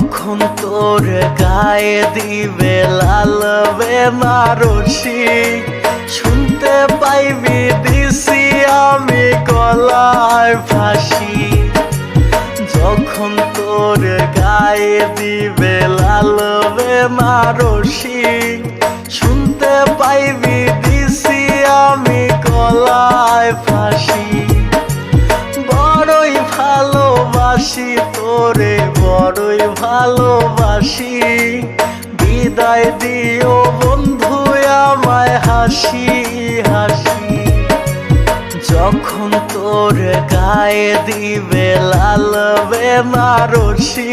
তখন তোর গায়ে দিবে লালবে মারসি শুনতে পাইবি দিছি আমি কলায় ফাঁসি। যখন তোর গায়ে দিবে লালবে মারসি শুনতে পাইবি দিছি আমি কলায় ফাঁসি। বড়ই ভালোবাসি বড়ই ভালোবাসি। বিদায় দিও বন্ধু, আমায় হাসি হাসি। যখন তোর গায়ে দিবে লাল বেনারসি,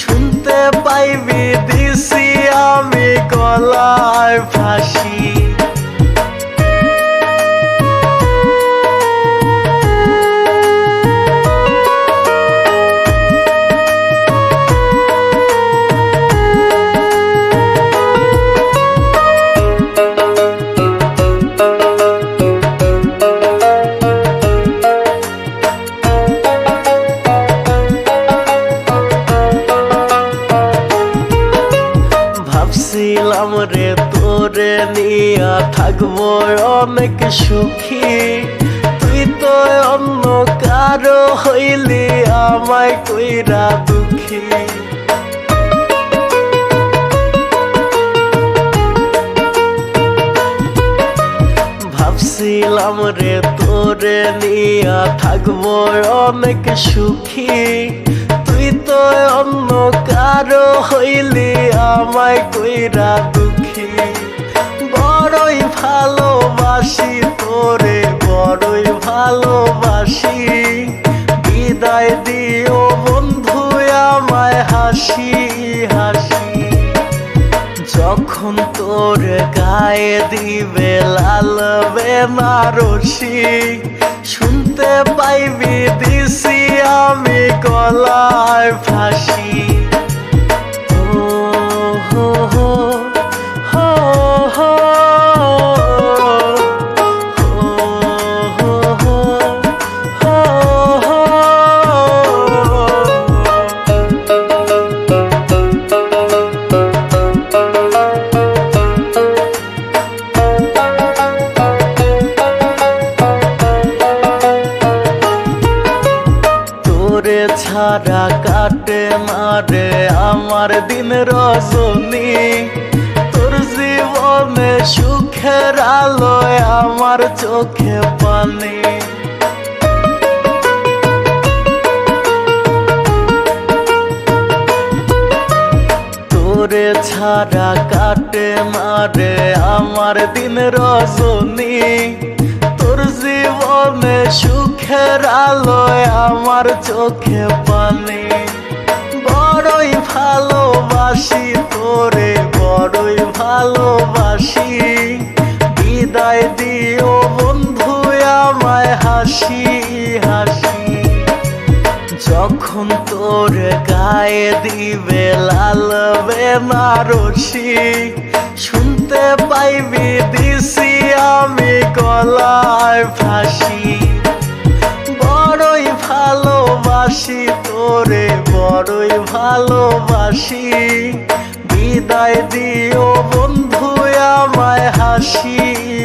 শুনতে পাইবি দিছি আমি গলায় ফাঁসি। রে তোরে নিয়া থাকব অনেক সুখী। তুই তো অন্য কারও হইলি, আমায় কইরা দুঃখী। ভাবছিলাম রে তোরে নিয়া থাকব অনেক সুখী। তুই তো অন্য কারও হইলি, আমায় কইরা বড়ই ভালোবাসি। বিদায় দিও বন্ধু, আমায় হাসি হাসি। যখন তোর গায়ে দিবে লাল বেনারসি, শুনতে পাইবি দিছি আমি গলায় ফাঁসি। তোরে কাটে মারে আমার দিন রজনী। তোর জীবনে সুখের আলোয় আমার চোখে পানি। তোরে ছাড়া কাটে মারে আমার দিন তোর জীবনে সুখের আলোয় আমার চোখে পানি। বড়ই ভালোবাসি তোরে, বড়ই ভালোবাসি। বিদায় দিও বন্ধু, আমায় হাসি হাসি। যখন তোর গায়ে দিবে লাল বেনারসি, শুনতে পাইবি দিছি আমি তোমার ভাসি বড়ই ভালোবাসি তোরে বড়ই ভালোবাসি। বিদায় দিও বন্ধু আমায় হাসি।